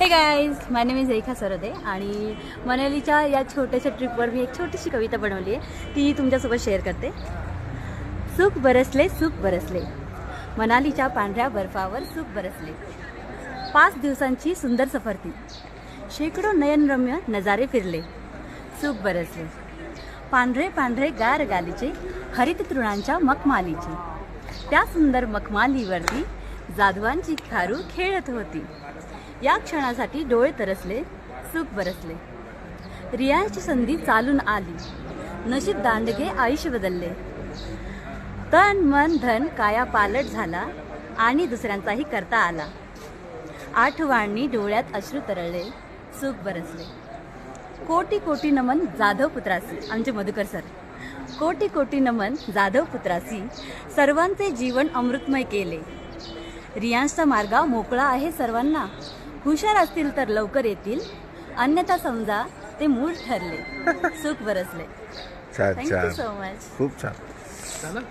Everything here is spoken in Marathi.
Hey guys my name is Rekha Sarde आणि मनालीच्या या छोट्याशा ट्रिपवर मी एक छोटीशी कविता बनवली आहे. ती तुमच्यासोबत शेअर करते. सुख बरसले सुख बरसले. मनालीच्या पांढऱ्या बर्फावर सुख बरसले. पाच दिवसांची सुंदर सफर ती शेकडो नयनरम्य नजारे फिरले. सुख बरसले. पांढरे पांढरे गार गालीचे हरित तृणांच्या मखमालीचे. त्या सुंदर मखमालीवरती जाधवांची खारू खेळत होती. या क्षणासाठी डोळे तरसले सुख बरसले. रियाची संधी चालून आली. नशीब दांडगे आयुष्य बदलले. तन मन धन काया पालट झाला आणि दुसऱ्यांचाही करता आला. आठवाणी डोळ्यात अश्रू तरळले सुख बरसले. कोटी कोटी नमन जाधव पुत्रासी आमचे मधुकर सर. कोटी कोटी नमन जाधव पुत्रासी सर्वांचे जीवन अमृतमय केले. रियांशचा मार्ग मोकळा आहे सर्वांना. हुशार असतील तर लवकर येतील. अन्यथा समजा ते मूळ ठरले. सुख बरसले. थँक्यू सो मच खूप छान.